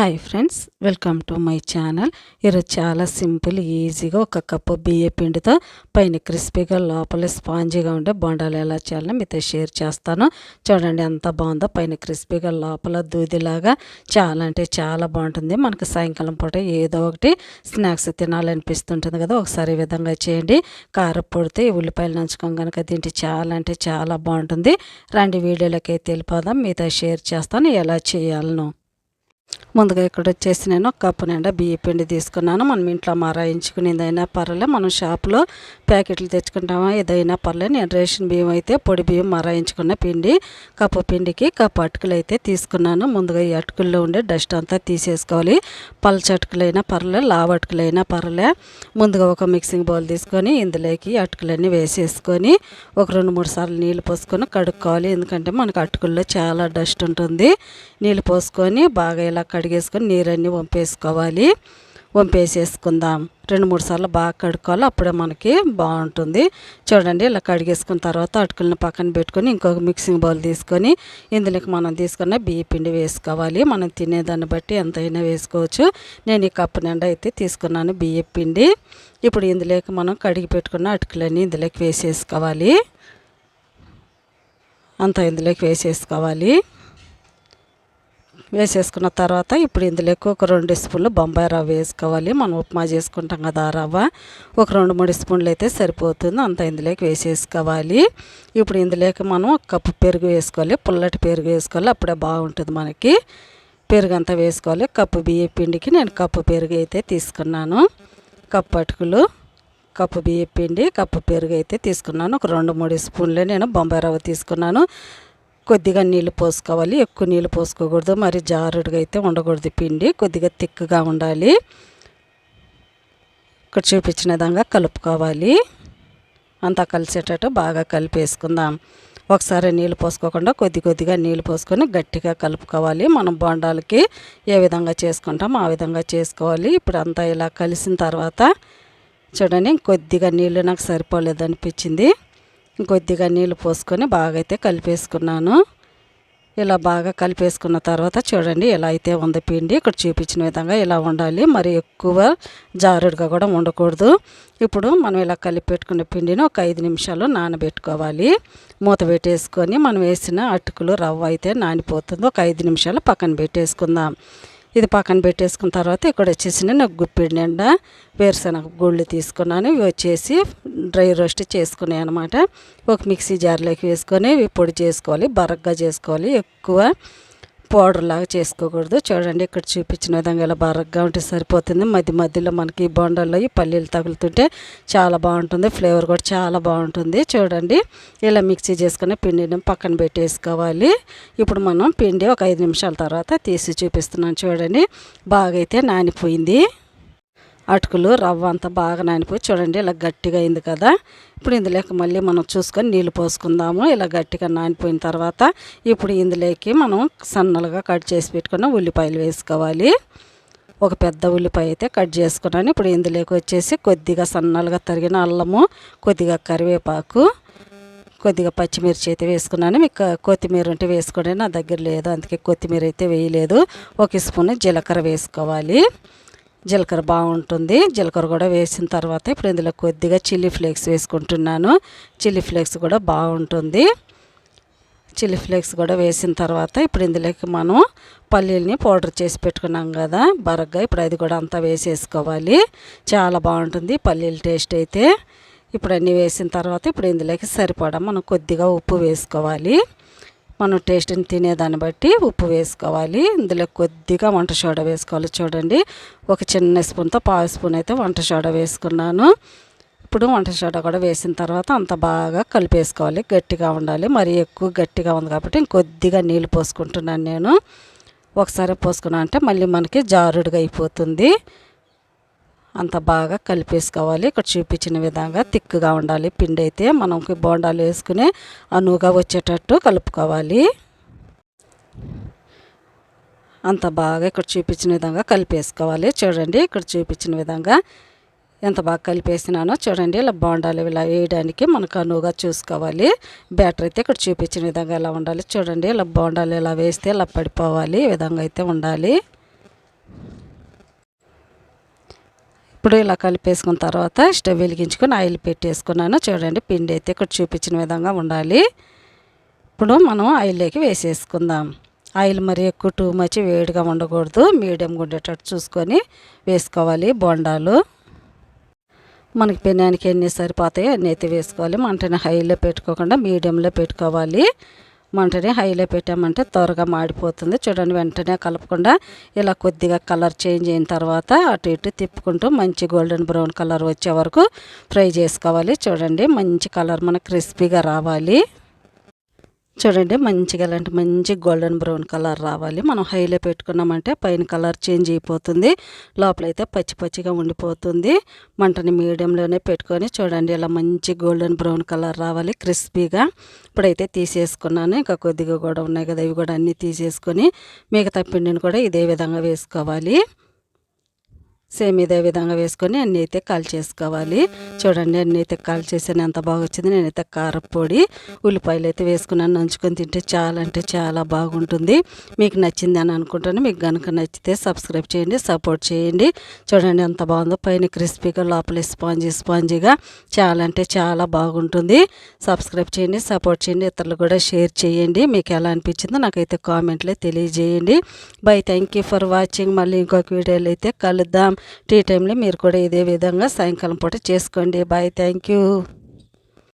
Hi friends welcome to my channel. ఈరోజు చాలా simple ఈజీగా ఒక కప్పు బియ్య పిండితో పైన క్రిస్పీగా లోపల స్పాంజీగా ఉండే బొండాలు ఎలా చేయాలో మీతో షేర్ చేస్తాను. చూడండి ఎంత బాగుందో పైన క్రిస్పీగా లోపల దూదిలాగా. చాలా అంటే చాలా బాగుంటుంది. మనకు సాయంకాలం పూట ఏదో ఒకటి స్నాక్స్ తినాలనిపిస్తుంటుంది కదా ఒకసారి ఈ విధంగా చేయండి. కారపొడితే ఉల్లిపాయలు నంచుకోం కనుక తింటే చాలా అంటే చాలా బాగుంటుంది. రండి వీడియోలోకి తెలిపోదాం మీతో షేర్ చేస్తాను ఎలా చేయాలను. ముందుగా ఇక్కడ వచ్చేసి నేను ఒక కప్పు నిండా బియ్య పిండి తీసుకున్నాను. మనం ఇంట్లో మారాయించుకునేదైనా పర్లే మనం షాప్లో ప్యాకెట్లు తెచ్చుకుంటామా? ఏదైనా పర్లే నేను రేషన్ బియ్యం అయితే పొడి బియ్యం మరాయించుకున్న పిండి కప్పు పిండికి కప్పు అటుకులు అయితే తీసుకున్నాను. ముందుగా ఈ అటుకుల్లో ఉండే డస్ట్ అంతా తీసేసుకోవాలి. పల్చ అటుకులైనా పర్లే లావు అటుకులైనా పర్లే ముందుగా ఒక మిక్సింగ్ బౌల్ తీసుకొని ఇందులోకి అటుకులన్నీ వేసేసుకొని ఒక రెండు మూడు సార్లు నీళ్ళు పోసుకొని కడుక్కోవాలి. ఎందుకంటే మనకు అటుకుల్లో చాలా డస్ట్ ఉంటుంది. నీళ్ళు పోసుకొని బాగా ఇలా కడిగేసుకొని నీరన్నీ వంపేసుకోవాలి. వంపేసేసుకుందాం. రెండు మూడు సార్లు బాగా కడుక్కోవాలి. అప్పుడే మనకి బాగుంటుంది. చూడండి ఇలా కడిగేసుకున్న తర్వాత అటుకులను పక్కన పెట్టుకొని ఇంకొక మిక్సింగ్ బౌల్ తీసుకొని ఇందులోకి మనం తీసుకున్న బియ్య పిండి వేసుకోవాలి. మనం తినేదాన్ని బట్టి ఎంతైనా వేసుకోవచ్చు. నేను ఈ కప్పు నిండా అయితే తీసుకున్నాను బియ్య పిండి. ఇప్పుడు ఇందులోకి మనం కడిగి పెట్టుకున్న అటుకులన్నీ ఇందులోకి వేసేసుకోవాలి. అంతా ఇందులోకి వేసేసుకోవాలి. వేసేసుకున్న తర్వాత ఇప్పుడు ఇందులోకి ఒక రెండు స్పూన్లు బొంబాయి రవ్వ వేసుకోవాలి. మనం ఉప్మా చేసుకుంటాం కదా రవ్వ. ఒక రెండు మూడు స్పూన్లు అయితే సరిపోతుంది. అంత ఇందులోకి వేసేసుకోవాలి. ఇప్పుడు ఇందులోకి మనం ఒక కప్పు పెరుగు వేసుకోవాలి. పుల్లటి పెరుగు వేసుకోవాలి. అప్పుడే బాగుంటుంది మనకి. పెరుగు అంతా వేసుకోవాలి. కప్పు బియ్య పిండికి నేను కప్పు పెరుగు అయితే తీసుకున్నాను. కప్పు అటుకులు కప్పు బియ్య పిండి కప్పు పెరుగు అయితే తీసుకున్నాను. ఒక రెండు మూడు స్పూన్లే నేను బొంబాయి రవ్వ తీసుకున్నాను. కొద్దిగా నీళ్ళు పోసుకోవాలి. ఎక్కువ నీళ్ళు పోసుకోకూడదు. మరి జారుడుగా అయితే ఉండకూడదు. పిండి కొద్దిగా తిక్కుగా ఉండాలి. ఇక్కడ చూపించిన విధంగా కలుపుకోవాలి. అంతా కలిసేటట్టు బాగా కలిపేసుకుందాం. ఒకసారి నీళ్ళు పోసుకోకుండా కొద్ది కొద్దిగా నీళ్ళు పోసుకొని గట్టిగా కలుపుకోవాలి. మనం బొండాలకి ఏ విధంగా చేసుకుంటాం ఆ విధంగా చేసుకోవాలి. ఇప్పుడు అంతా ఇలా కలిసిన తర్వాత చూడండి కొద్దిగా నీళ్ళు నాకు సరిపోలేదు అనిపించింది కొద్దిగా నీళ్ళు పోసుకొని బాగా అయితే కలిపేసుకున్నాను. ఇలా బాగా కలిపేసుకున్న తర్వాత చూడండి ఎలా అయితే ఉంది పిండి. ఇక్కడ చూపించిన విధంగా ఇలా ఉండాలి. మరి ఎక్కువ జారుడుగా కూడా ఉండకూడదు. ఇప్పుడు మనం ఇలా కలిపి పెట్టుకున్న పిండిని ఒక ఐదు నిమిషాలు నానబెట్టుకోవాలి. మూత పెట్టేసుకొని మనం వేసిన అటుకులు రవ్వ అయితే నానిపోతుంది. ఒక ఐదు నిమిషాలు పక్కన పెట్టేసుకుందాం. ఇది పక్కన పెట్టేసుకున్న తర్వాత ఇక్కడ వచ్చేసి నేను గుప్పిడి నిండా వేరుశనగ గుళ్ళు తీసుకున్నాను. ఇవి వచ్చేసి డ్రై రోస్ట్ చేసుకున్నాయి అనమాట ఒక మిక్సీ జార్లోకి వేసుకొని పొడి చేసుకోవాలి బరగ్గా చేసుకోవాలి ఎక్కువ పౌడర్ లాగా చేసుకోకూడదు. చూడండి ఇక్కడ చూపించిన విధంగా ఇలా బరగ్గా ఉంటే సరిపోతుంది. మధ్య మధ్యలో మనకి బొండల్లో ఈ పల్లీలు తగులుతుంటే చాలా బాగుంటుంది. ఫ్లేవర్ కూడా చాలా బాగుంటుంది. చూడండి ఇలా మిక్సీ చేసుకుని పిండిని పక్కన పెట్టేసుకోవాలి. ఇప్పుడు మనం పిండి ఒక ఐదు నిమిషాల తర్వాత తీసి చూపిస్తున్నాను. చూడండి బాగా అయితే నానిపోయింది. అటుకులు రవ్వ అంతా బాగా నానిపోయి చూడండి ఇలా గట్టిగా అయింది కదా. ఇప్పుడు ఇందులోకి మళ్ళీ మనం చూసుకొని నీళ్ళు పోసుకుందాము. ఇలా గట్టిగా నానిపోయిన తర్వాత ఇప్పుడు ఇందులోకి మనం సన్నలుగా కట్ చేసి పెట్టుకున్న ఉల్లిపాయలు వేసుకోవాలి. ఒక పెద్ద ఉల్లిపాయ అయితే కట్ చేసుకున్నాను. ఇప్పుడు ఇందులోకి వచ్చేసి కొద్దిగా సన్నలుగా తరిగిన అల్లము కొద్దిగా కరివేపాకు కొద్దిగా పచ్చిమిర్చి అయితే వేసుకున్నాను. మీకు కొత్తిమీర ఉంటే వేసుకోండి. నా దగ్గర లేదు అందుకే కొత్తిమీర అయితే వేయలేదు. ఒక స్పూన్ జీలకర్ర వేసుకోవాలి. జీలకర్ర బాగుంటుంది. జీలకర్ర కూడా వేసిన తర్వాత ఇప్పుడు ఇందులో కొద్దిగా చిల్లీ ఫ్లేక్స్ వేసుకుంటున్నాను. చిల్లీ ఫ్లేక్స్ కూడా బాగుంటుంది. చిల్లీ ఫ్లేక్స్ కూడా వేసిన తర్వాత ఇప్పుడు ఇందులోకి మనం పల్లీలని పౌడర్ చేసి పెట్టుకున్నాం కదా బరగ్గా ఇప్పుడు అది కూడా అంతా వేసేసుకోవాలి. చాలా బాగుంటుంది పల్లీల టేస్ట్ అయితే. ఇప్పుడు అన్నీ వేసిన తర్వాత ఇప్పుడు ఇందులోకి సరిపడా మనం కొద్దిగా ఉప్పు వేసుకోవాలి. మనం టేస్ట్ని తినేదాన్ని బట్టి ఉప్పు వేసుకోవాలి. ఇందులో కొద్దిగా వంట సోడా వేసుకోవాలి చూడండి. ఒక చిన్న స్పూన్తో పావు స్పూన్ అయితే వంట సోడా వేసుకున్నాను. ఇప్పుడు వంట సోడా కూడా వేసిన తర్వాత అంత బాగా కలిపేసుకోవాలి. గట్టిగా ఉండాలి. మరి ఎక్కువ గట్టిగా ఉంది కాబట్టి ఇంకొద్దిగా నీళ్ళు పోసుకుంటున్నాను నేను. ఒకసారి పోసుకున్నా అంటే మళ్ళీ మనకి జారుడుగా అయిపోతుంది. అంత బాగా కలిపేసుకోవాలి. ఇక్కడ చూపించిన విధంగా తిక్కుగా ఉండాలి. పిండి అయితే మనకి బోండాలు వేసుకుని అనువుగా వచ్చేటట్టు కలుపుకోవాలి. అంత బాగా ఇక్కడ చూపించిన విధంగా కలిపేసుకోవాలి. చూడండి ఇక్కడ చూపించిన విధంగా ఎంత బాగా కలిపేసినానో చూడండి. ఇలా బోండాలు ఇలా వేయడానికి మనకు అనువుగా చూసుకోవాలి. బ్యాటర్ అయితే ఇక్కడ చూపించిన విధంగా ఎలా ఉండాలి చూడండి. ఇలా బోండాలు ఇలా వేస్తే ఇలా పడిపోవాలి. ఈ విధంగా అయితే ఉండాలి. ఇప్పుడు ఇలా కలిపేసుకున్న తర్వాత స్టవ్ వెలిగించుకొని ఆయిల్ పెట్టేసుకున్నాను. చూడండి పిండి అయితే ఇక్కడ చూపించిన విధంగా ఉండాలి. ఇప్పుడు మనం ఆయిల్లోకి వేసేసుకుందాం. ఆయిల్ మరి ఎక్కువ టూ మచ్ వేడిగా ఉండకూడదు. మీడియంగా ఉండేటట్టు చూసుకొని వేసుకోవాలి బొండాలు. మనకి పెనానికి ఎన్ని సరిపోతాయో అన్నీ అయితే వేసుకోవాలి. మంటని హైలో పెట్టుకోకుండా మీడియంలో పెట్టుకోవాలి. మంటని హైలో పెట్టామంటే త్వరగా మాడిపోతుంది. చూడండి వెంటనే కలపకుండా ఇలా కొద్దిగా కలర్ చేంజ్ అయిన తర్వాత అటు ఇటు తిప్పుకుంటూ మంచి గోల్డెన్ బ్రౌన్ కలర్ వచ్చే వరకు ఫ్రై చేసుకోవాలి. చూడండి మంచి కలర్ మనకు క్రిస్పీగా రావాలి. చూడండి మంచిగా ఇలాంటి మంచి గోల్డెన్ బ్రౌన్ కలర్ రావాలి. మనం హైలో పెట్టుకున్నామంటే పైన కలర్ చేంజ్ అయిపోతుంది. లోపలైతే పచ్చి పచ్చిగా ఉండిపోతుంది. మంటని మీడియంలోనే పెట్టుకొని చూడండి ఇలా మంచి గోల్డెన్ బ్రౌన్ కలర్ రావాలి క్రిస్పీగా. ఇప్పుడైతే తీసేసుకున్నాను. ఇంకా కొద్దిగా కూడా ఉన్నాయి కదా ఇవి కూడా అన్నీ తీసేసుకొని మిగతా పిండిని కూడా ఇదే విధంగా వేసుకోవాలి. సేమ్ ఇదే విధంగా వేసుకొని అన్నీ అయితే కాల్చేసుకోవాలి చూడండి అన్నీ అయితే కాల్చేసాను ఎంత బాగా వచ్చింది నేనైతే కారపొడి ఉల్లిపాయలు అయితే వేసుకున్నాను. నంచుకొని తింటే చాలా అంటే చాలా బాగుంటుంది. మీకు నచ్చింది అని అనుకుంటాను. మీకు కనుక నచ్చితే సబ్స్క్రైబ్ చేయండి సపోర్ట్ చేయండి. చూడండి ఎంత బాగుందో. పైన క్రిస్పీగా లోపల స్పాంజీ స్పాంజీగా చాలా అంటే చాలా బాగుంటుంది. సబ్స్క్రైబ్ చేయండి సపోర్ట్ చేయండి ఇతరులు కూడా షేర్ చేయండి. మీకు ఎలా అనిపించిందో నాకైతే కామెంట్లో తెలియజేయండి. Bye thank you for watching. మళ్ళీ ఇంకొక వీడియోలో అయితే కలుద్దాం. టీ టైంలో మీరు కూడా ఇదే విధంగా సాయంకాలం పూట చేసుకోండి. Bye thank you